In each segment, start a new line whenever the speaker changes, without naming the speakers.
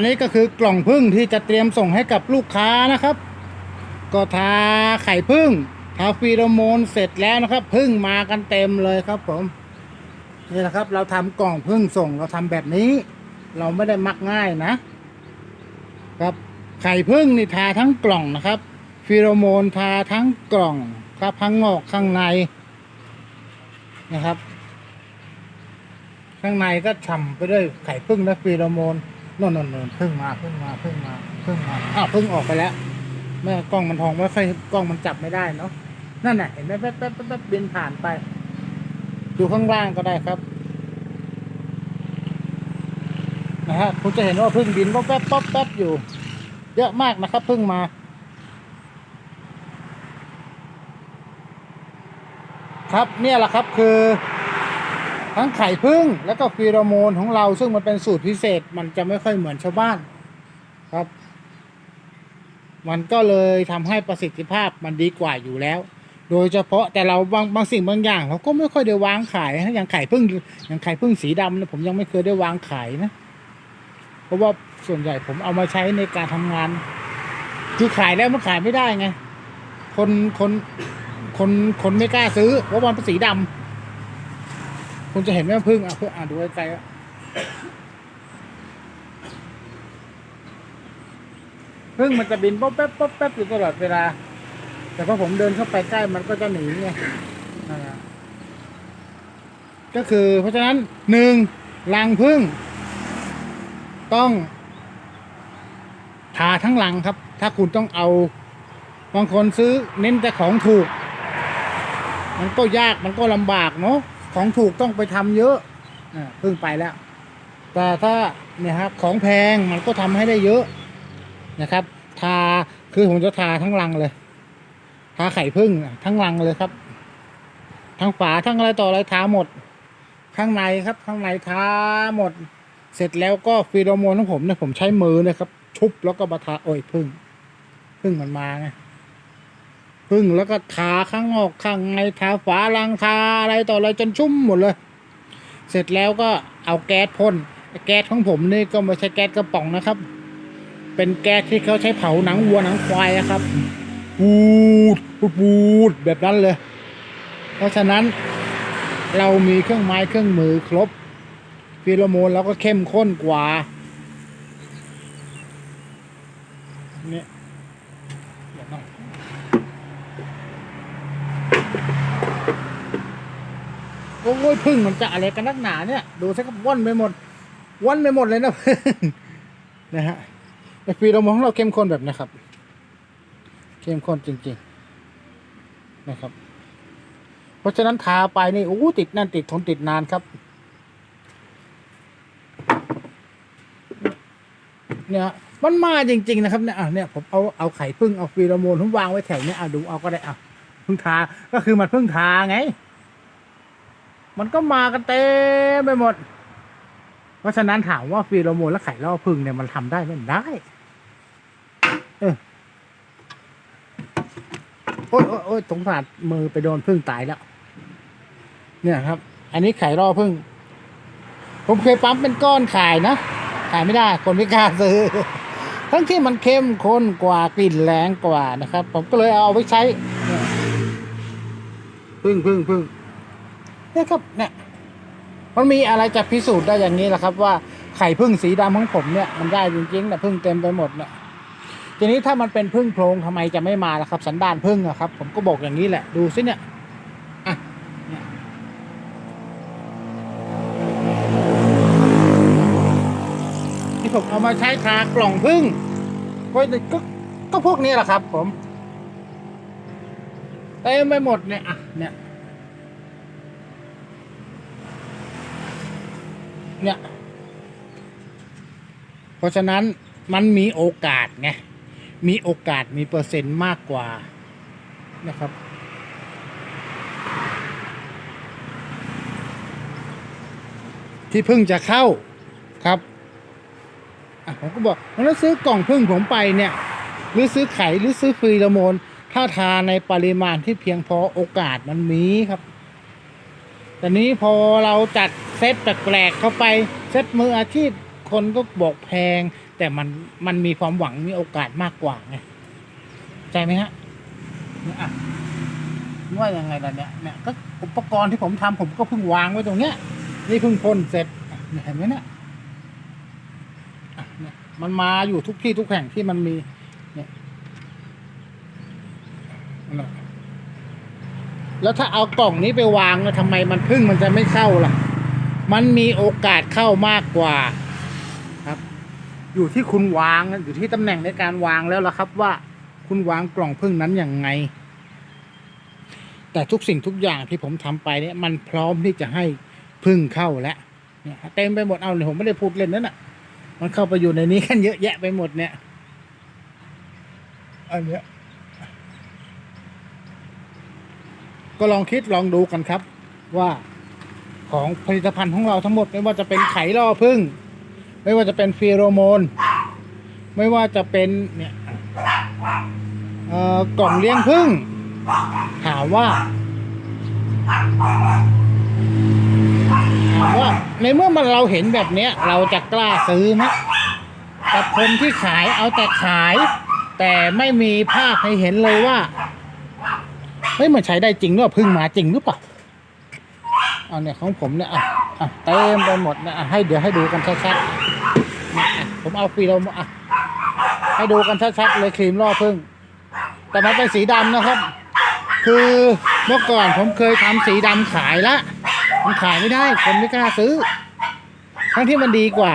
อันนี้ก็คือกล่องพึ่งที่จะเตรียมส่งให้กับลูกค้านะครับ ก็ทาไข่พึ่งทาฟีโรโมนเสร็จแล้วนะครับพึ่งมากันเต็มเลยครับผมนี่นะครับ เราทำกล่องพึ่งส่งเราทำแบบนี้ เราไม่ได้มักง่ายนะ ครับไข่พึ่งนี่ทาทั้งกล่องนะครับฟีโรโมนทาทั้งกล่องครับทั้งงอกข้างในนะครับ ข้างในก็ฉ่ำไปด้วยไข่พึ่งและฟีโรโมน นนนนนพึ่งมาพึ่งมาพึ่งมาพึ่งมาอ้าวพึ่งออกไปแล้วแม่กล้องมันทองไม่ค่อยกล้องมันจับไม่ได้เนาะนั่นน่ะเห็นไหมแป๊บแป๊บแป๊บแป๊บบินผ่านไป ดูข้างล่างก็ได้ครับนะฮะคุณจะเห็นว่าพึ่งบินป๊อปแป๊บป๊อปแป๊บอยู่ เยอะมากนะครับพึ่งมา ครับเนี่ยแหละครับคือ ทั้งไข่พึ่งแล้วก็ฟีโรโมนของเราซึ่งมันเป็นสูตรพิเศษมันจะไม่ค่อยเหมือนชาวบ้านครับ มันก็เลยทำให้ประสิทธิภาพมันดีกว่าอยู่แล้ว โดยเฉพาะแต่เราบางบางสิ่งบางอย่าง เราก็ไม่ค่อยได้วางขายนะอย่างไข่พึ่งอย่างไข่พึ่งสีดำเนี่ยผมยังไม่เคยได้วางขายนะเพราะว่าส่วนใหญ่ผมเอามาใช้ในการทำงาน คือขายแล้วมันขายไม่ได้ไง คนคนคนคนไม่กล้าซื้อเพราะมันเป็นสีดำ คุณจะเห็นแม่พึ่งอะเพื่ออ่านดูไกลๆอะพึ่งมันจะบินป๊อบแป๊บป๊อบแป๊บอยู่ตลอดเวลา แต่พอผมเดินเข้าไปใกล้มันก็จะหนีไงก็คือ เพราะฉะนั้นหนึ่งรังพึ่ง ต้องทาทั้งรังครับ ถ้าคุณต้องเอาบางคนซื้อเน้นแต่ของถูก มันก็ยากมันก็ลำบากเนาะ ของถูกต้องไปทำเยอะอ่าเพิ่งไปแล้ว แต่ถ้าเนี่ยครับของแพงมันก็ทำให้ได้เยอะนะครับ ทาคือผมจะทาทั้งรังเลย ทาไข่พึ่งทั้งรังเลยครับ ทั้งฝาทั้งอะไรต่ออะไรทาหมด ข้างในครับ ข้างในทาหมด เสร็จแล้วก็ฟีโรโมนของผมเนี่ยผมใช้มือนะครับ ชุบแล้วก็มาทาโอ้ยพึ่งพึ่งมันมาไง พึ่งแล้วก็ทาข้างนอกข้างในทาฝาลังทาอะไรต่ออะไรจนชุ่มหมดเลย เสร็จแล้วก็เอาแก๊สพ่นแก๊สของผมนี่ก็ไม่ใช่แก๊สกระป๋องนะครับ เป็นแก๊สที่เขาใช้เผาหนังวัวหนังควายอะครับปูดปูดปูดแบบนั้นเลย เพราะฉะนั้นเรามีเครื่องไม้เครื่องมือครบฟีโรโมนเราก็เข้มข้นกว่าเนี่ยเดี๋ยวหน่ อยโอ้ยพึ่งมันจะอะไรกันนักหนาเนี่ยดูสิครับว่อนไปหมดว่อนไปหมดเลยนะนะฮะแต่ฟีโรโมนของเราเข้มข้นแบบนะครับ เข้มข้นจริง ๆ นะครับ เพราะฉะนั้นทาไปนี่โอ้ติดนั่นติดทนติดนานครับ เนี่ยมันมาจริง ๆ นะครับเนี่ยอะเนี่ยผมเอาเอาไข่พึ่งเอาฟีโรโมนผมวางไว้แถวเนี้ยอะดูเอาก็ได้อะเพึ่งทา ก็คือมันพึ่งทาไง มันก็มากันเต็มไปหมด เพราะฉะนั้นถามว่าฟีโรโมนและไข่ล่อพึ่งเนี่ยมันทำได้ไหมได้ เออโอ้ยโอ้ยอ้ยสงสารมือไปโดนพึ่งตายแล้ว เนี่ยครับ อันนี้ไข่ล่อพึ่ง ผมเคยปั๊มเป็นก้อนขายนะ ขายไม่ได้ คนไม่กล้าซื้อ ทั้งที่มันเข้มข้นกว่ากลิ่นแรงกว่านะครับ ผมก็เลยเอาไปใช้ พึ่งพึ่งพึ่ง เนี่ยครับเนี่ยมันมีอะไรจะพิสูจน์ได้อย่างนี้แหละครับ ว่าไข่พึ่งสีดำของผมเนี่ยมันได้จริงๆนี่พึ่งเต็มไปหมดเนี่ยทีนี้ถ้ามันเป็นพึ่งโพรงทำไมจะไม่มาล่ะครับ สันดานพึ่งอะครับ ผมก็บอกอย่างนี้แหละดูสิเนี่ยอะเนี่ยที่ผมเอามาใช้ทากล่องพึ่งก็ก็ก็พวกนี้แหละครับ ผมเต็มไปหมดเนี่ยอะเนี่ย เนี่ย เพราะฉะนั้นมันมีโอกาสไง มีโอกาสมีเปอร์เซ็นต์มากกว่านะครับ ที่พึ่งจะเข้าครับผมก็บอกแล้วซื้อกล่องพึ่งผมไปเนี่ย หรือซื้อไข่หรือซื้อฟรีโรโมน ถ้าทานในปริมาณที่เพียงพอโอกาสมันมีครับ แต่นี้พอเราจัดเซตแปลกๆเข้าไป เซตมืออาชีพคนก็บอกแพง แต่มันมันมีความหวังมีโอกาสมากกว่าไงใจไหมฮะนี่อะว่ายังไงล่ะเนี่ยเนี่ยก็อุปกรณ์ที่ผมทำผมก็เพิ่งวางไว้ตรงเนี้ย นี่เพิ่งพ่นเสร็จเห็นไหมเนี่ยอะเนี่ยมันมาอยู่ทุกที่ทุกแห่งที่มันมีเนี่ยนั่ แล้วถ้าเอากล่องนี้ไปวางแล้วทำไมมันพึ่งมันจะไม่เข้าล่ะ มันมีโอกาสเข้ามากกว่าครับ อยู่ที่คุณวางอยู่ที่ตำแหน่งในการวางแล้วล่ะครับว่าคุณวางกล่องพึ่งนั้นอย่างไง แต่ทุกสิ่งทุกอย่างที่ผมทำไปเนี่ยมันพร้อมที่จะให้พึ่งเข้าแล้วเนี่ยเต็มไปหมดเอาเนี่ยผมไม่ได้พูดเล่นนั่นน่ะ มันเข้าไปอยู่ในนี้กันเยอะแยะไปหมดเนี่ยอันเนี้ย ก็ลองคิดลองดูกันครับ ว่าของผลิตภัณฑ์ของเราทั้งหมด ไม่ว่าจะเป็นไขล่อพึ่ง ไม่ว่าจะเป็นฟีโรโมน ไม่ว่าจะเป็นเนี่ยเอ่อกล่องเลี้ยงพึ่ง ถามว่าถามว่าในเมื่อมันเราเห็นแบบเนี้ย เราจะกล้าซื้อไหมกับคนที่ขายเอาแต่ขาย แต่ไม่มีภาพให้เห็นเลยว่า เฮ้ยมันใช้ได้จริงหรือเปล่าพึ่งมาจริงหรือเปล่าเอาเนี่ยของผมเนี่ยอะอะเต็มไปหมดนะอะให้เดี๋ยวให้ดูกันชัดๆเนี่ยอะผมเอาฟีโรโมนอะให้ดูกันชัดๆเลยครีมล่อพึ่ง แต่มันเป็นสีดำนะครับ คือเมื่อก่อนผมเคยทำสีดำขายละมันขายไม่ได้คนไม่กล้าซื้อ ทั้งที่มันดีกว่า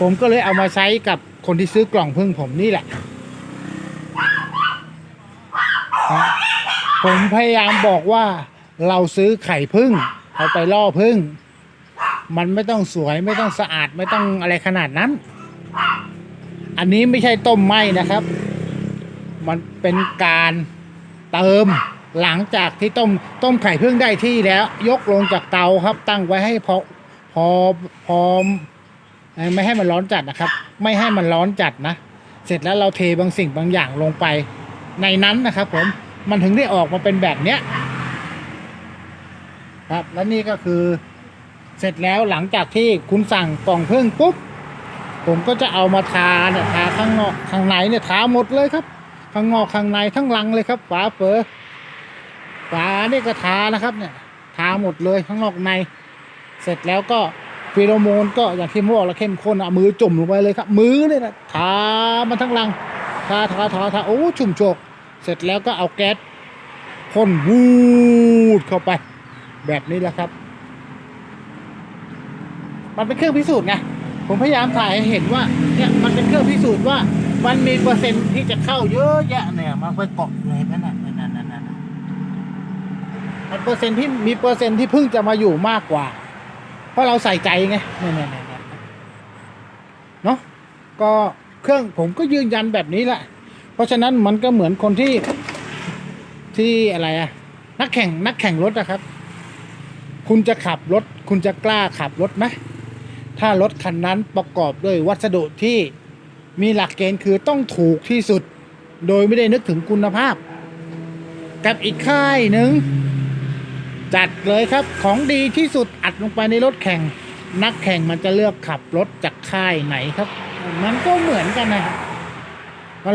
ผมก็เลยเอามาใช้กับคนที่ซื้อกล่องพึ่งผมนี่แหละ นะผมพยายามบอกว่าเราซื้อไข่พึ่งเอาไปล่อพึ่ง มันไม่ต้องสวยไม่ต้องสะอาดไม่ต้องอะไรขนาดนั้น อันนี้ไม่ใช่ต้มไหมนะครับ มันเป็นการเติมหลังจากที่ต้มต้มไข่พึ่งได้ที่แล้ว ยกลงจากเตาครับ ตั้งไว้ให้พอพอพอเอ่อไม่ให้มันร้อนจัดนะครับ ไม่ให้มันร้อนจัดนะ เสร็จแล้วเราเทบางสิ่งบางอย่างลงไป ในนั้นนะครับผมมันถึงได้ออกมาเป็นแบบเนี้ยครับและนี่ก็คือเสร็จแล้วหลังจากที่คุณสั่งกล่องพึ่งปุ๊บผมก็จะเอามาทาเนี่ยทาข้างนอกข้างในเนี่ยทาหมดเลยครับ ข้างนอกข้างในทั้งลังเลยครับฝาเปิดฝาเนี่ยก็ทานะครับเนี่ยทาหมดเลยข้างนอกใน เสร็จแล้วก็ฟีโรโมนก็อย่างที่มบอกแล้วเข้มข้นเอามือจุ่มลงไปเลยครับ มือเนี่ยนะทามันทั้งลังทาทาทาทาโอ้ ชุ่มโชก เสร็จแล้วก็เอาแก๊สพ่นวูดเข้าไป แบบนี้แหละครับ มันเป็นเครื่องพิสูจน์ไงผมพยายามถ่ายให้เห็นว่าเนี่ยมันเป็นเครื่องพิสูจน์ว่า มันมีเปอร์เซ็นต์ที่จะเข้าเยอะแยะเนี่ยมันไปเกาะอยู่เลยนั่นน่ะนั่นน่ะนั่นมันเปอร์เซ็นต์ที่มีเปอร์เซ็นต์ที่เพิ่งจะมาอยู่มากกว่า เพราะเราใส่ใจไงเนี่ยเนี่ยเนี่ยเนาะก็เครื่องผมก็ยืนยันแบบนี้แหละ ราะฉะนั้นมันก็เหมือนคนที่ที่อะไรอะนักแข่งนักแข่งรถนะครับ คุณจะขับรถ คุณจะกล้าขับรถไหมถ้ารถคันนั้นประกอบด้วยวัสดุที่มีหลักเกณฑ์คือต้องถูกที่สุด โดยไม่ได้นึกถึงคุณภาพ กับอีกค่ายหนึ่งจัดเลยครับของดีที่สุดอัดลงไปในรถแข่ง นักแข่งมันจะเลือกขับรถจากค่ายไหนครับ มันก็เหมือนกันนะครับ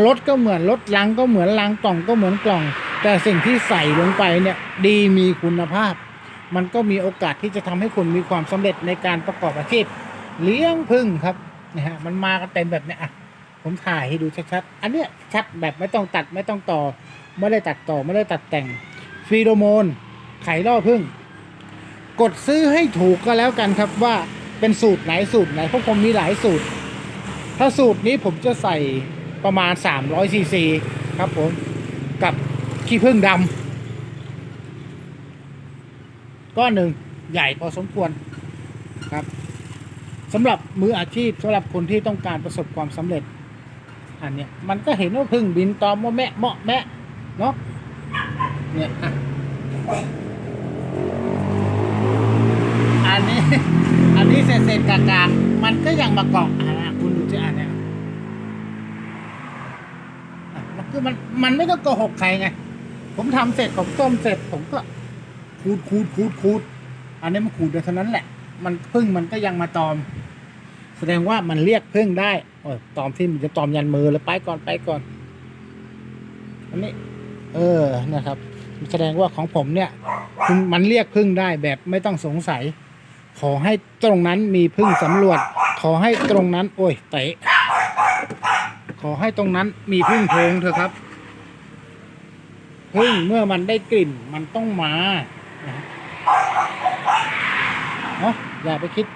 รถก็เหมือนรถลังก็เหมือนลังกล่องก็เหมือนกล่อง แต่สิ่งที่ใส่ลงไปเนี่ยดีมีคุณภาพ มันก็มีโอกาสที่จะทำให้คุณมีความสำเร็จในการประกอบอาชีพ เลี้ยงพึ่งครับนะฮะมันมากันเต็มแบบเนี้ยอะผมถ่ายให้ดูชัดๆ อันเนี้ยชัดแบบไม่ต้องตัดไม่ต้องต่อ ไม่ได้ตัดต่อไม่ได้ตัดแต่งฟีโรโมน ไข่ล่อพึ่ง กดซื้อให้ถูกก็แล้วกันครับว่าเป็นสูตรไหนสูตรไหนเพราะผมมีหลายสูตร ถ้าสูตรนี้ผมจะใส่ ประมาณ 300ซีซีครับผม กับขี้ผึ้งดำก้อนหนึ่งใหญ่พอสมควรครับสำหรับมืออาชีพสำหรับคนที่ต้องการประสบความสำเร็จ อันเนี้ยมันก็เห็นว่าพึ่งบินตอมว่าแมะเมาะแมะเนาะเนี่ยอันนี้ อันนี้เศษเศษๆกากามันก็ยังมาเกาะอะคุณดูที่อันเนี้ยอะมัน คือมันมันไม่ต้องโกหกใครไง ผมทำเสร็จผมต้มเสร็จผมก็ขูดขูดขูดขูด อันนี้มันขูดเดียวเท่านั้นแหละ มันพึ่งมันก็ยังมาตอม แสดงว่ามันเรียกพึ่งได้โอ้ยตอมที่มันจะตอมยันมือเลยไปก่อนไปก่อน อันนี้ เออนะครับ แสดงว่าของผมเนี่ยมันเรียกพึ่งได้แบบไม่ต้องสงสัย ขอให้ตรงนั้นมีพึ่งสำรวจ ขอให้ตรงนั้น โอ้ยเตะ ขอให้ตรงนั้นมีพึ่งโพรงเถอะครับพึ่งเมื่อมันได้กลิ่นมันต้องมานะเนาะอย่าไปคิด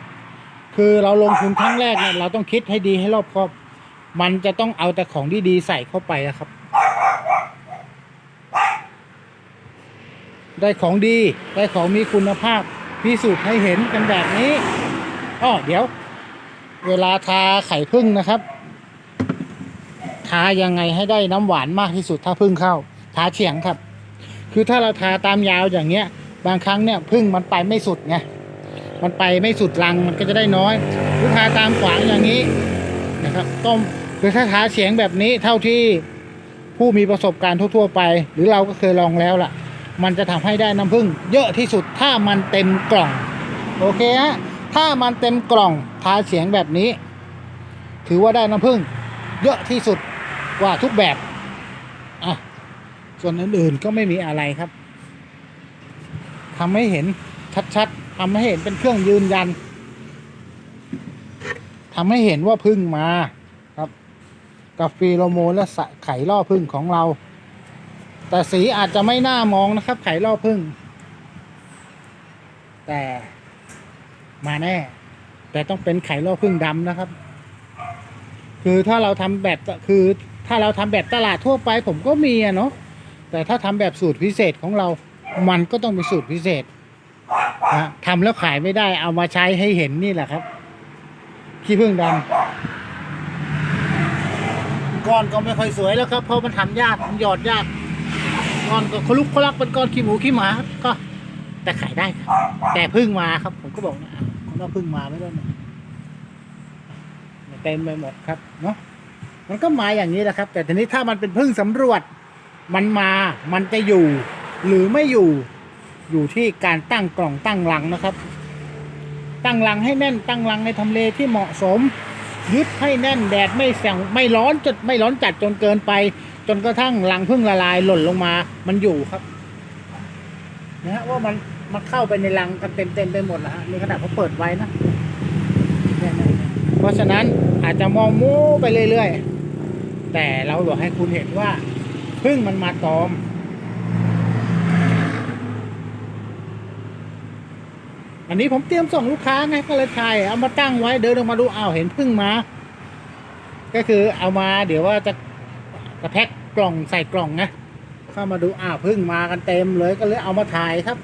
คือเราลงทุนครั้งแรกเนี่ยเราต้องคิดให้ดีให้รอบคอบ มันจะต้องเอาแต่ของดีๆใส่เข้าไปนะครับ ได้ของดีได้ของมีคุณภาพพิสูจน์ให้เห็นกันแบบนี้อ้อเดี๋ยว เวลาทาไข่พึ่งนะครับ ทายังไงให้ได้น้ำหวานมากที่สุดถ้าพึ่งเข้า ทาเฉียงครับ คือถ้าเราทาตามยาวอย่างเงี้ย บางครั้งเนี่ยพึ่งมันไปไม่สุดไงมันไปไม่สุดรังมันก็จะได้น้อยหรือทาตามขวางอย่างนี้นะครับต้มคือถ้าทาเฉียงแบบนี้เท่าที่ผู้มีประสบการณ์ทั่วๆไป หรือเราก็เคยลองแล้วล่ะ มันจะทำให้ได้น้ำผึ้งเยอะที่สุดถ้ามันเต็มกล่อง โอเคฮะถ้ามันเต็มกล่องทาเฉียงแบบนี้ ถือว่าได้น้ำผึ้งเยอะที่สุด ว่าทุกแบบอะส่วนอื่นๆก็ไม่มีอะไรครับทำให้เห็นชัดๆทำให้เห็นเป็นเครื่องยืนยันทำให้เห็นว่าพึ่งมาครับ กับฟีโรโมนและสไข่ล่อพึ่งของเรา แต่สีอาจจะไม่น่ามองนะครับ ไข่ล่อพึ่ง แต่มาแน่ แต่ต้องเป็นไข่ล่อพึ่งดำนะครับ คือถ้าเราทำแบบคือ ถ้าเราทำแบบตลาดทั่วไปผมก็มีอะเนาะแต่ถ้าทำแบบสูตรพิเศษของเรา มันก็ต้องเป็นสูตรพิเศษนะทำแล้วขายไม่ได้เอามาใช้ให้เห็นนี่แหละครับขี้พึ่งดำก้อนก็ไม่ค่อยสวยแล้วครับ เพราะมันทำยากมันหยอดยากก้อนก็คลุกคลักเป็นก้อนขี้หมูขี้หมาก็แต่ขายได้ครับแต่พึ่งมาครับ ผมก็บอกนะผมว่าพึ่งมาไม่ได้นะเต็มไปหมดครับเนาะ มันก็มาอย่างนี้แหละครับ แต่ทีนี้ถ้ามันเป็นพึ่งสำรวจ มันมามันจะอยู่ หรือไม่อยู่อยู่ที่การตั้งกล่องตั้งรังนะครับ ตั้งรังให้แน่นตั้งรังในทำเลที่เหมาะสม ยึดให้แน่นแดดไม่แสงไม่ร้อนจนไม่ร้อนจัดจนเกินไป จนกระทั่งรังพึ่งละลายหล่นลงมา มันอยู่ครับนะฮะว่ามันมันเข้าไปในรังกันเต็มเต็มไปหมดแล้วฮะนี่ขนาดเขาเปิดไว้นะเพราะฉะนั้นอาจจะมองโม้ไปเรื่อยๆ แต่เราบอกให้คุณเห็นว่าพึ่งมันมาตอม อันนี้ผมเตรียมส่งลูกค้าไงก็เลยถ่ายเอามาตั้งไว้เดินออกมาดูอ้าวเห็นพึ่งมา ก็คือเอามาเดี๋ยวว่าจะจะแพ็คกล่องใส่กล่องไงเข้ามาดูอ้าวพึ่งมากันเต็มเลยก็เลยเอามาถ่ายครับ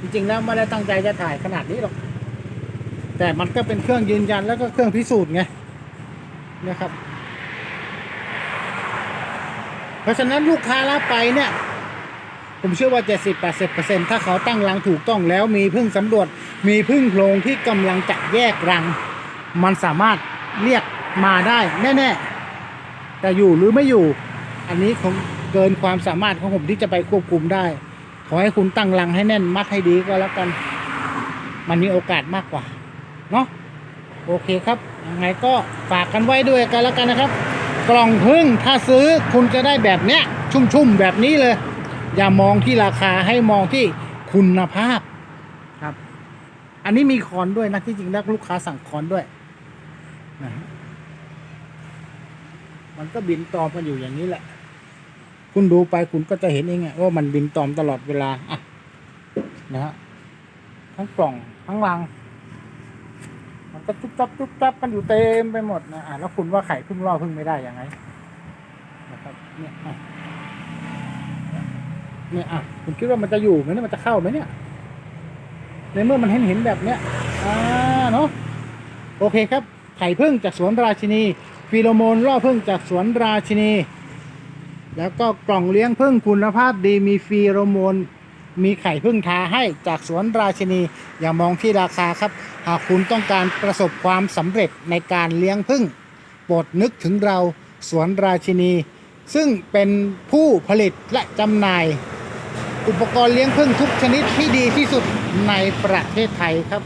จริงๆแล้วไม่ได้ตั้งใจจะถ่ายขนาดนี้หรอกแต่มันก็เป็นเครื่องยืนยันแล้วก็เครื่องพิสูจน์ไงนะครับ เพราะฉะนั้นลูกค้ารับไปเนี่ย ผมเชื่อว่า 70-80%ถ้าเขาตั้งรังถูกต้องแล้วมีพึ่งสำรวจ มีพึ่งโพรงที่กำลังจะแยกรัง มันสามารถเรียกมาได้แน่ๆ แต่อยู่หรือไม่อยู่ อันนี้คงเกินความสามารถของผมที่จะไปควบคุมได้ ขอให้คุณตั้งรังให้แน่นมัดให้ดีก็แล้วกัน มันมีโอกาสมากกว่า เนาะโอเคครับยังไงก็ฝากกันไว้ด้วยกันแล้วกันนะครับ กล่องพึ่งถ้าซื้อคุณจะได้แบบเนี้ย ชุ่มๆ แบบนี้เลย อย่ามองที่ราคาให้มองที่คุณภาพครับ อันนี้มีคอนด้วยนะที่จริงแล้วลูกค้าสั่งคอนด้วยนะฮะมันก็บินตอมกันอยู่อย่างนี้แหละ คุณดูไปคุณก็จะเห็นเองอะว่ามันบินตอมตลอดเวลาอะนะฮะทั้งกล่องทั้งรัง มันก็จุ๊บจับจุ๊บจับกันอยู่เต็มไปหมดนะอะแล้วคุณว่าไข่พึ่งล่อพึ่งไม่ได้ยังไงนะครับเนี่ยอะเนี่ยอะคุณคิดว่ามันจะอยู่ไหมเนี่ยมันจะเข้าไหมเนี่ย ในเมื่อมันเห็นเห็นแบบเนี้ยอ่าเนาะโอเคครับ ไข่พึ่งจากสวนราชินีฟีโรโมนล่อพึ่งจากสวนราชินี แล้วก็กล่องเลี้ยงพึ่งคุณภาพดีมีฟีโรโมน มีไข่พึ่งทาให้จากสวนราชินี อย่ามองที่ราคาครับ หากคุณต้องการประสบความสำเร็จในการเลี้ยงพึ่งโปรดนึกถึงเราสวนราชินี ซึ่งเป็นผู้ผลิตและจำหน่าย อุปกรณ์เลี้ยงพึ่งทุกชนิดที่ดีที่สุดในประเทศไทยครับ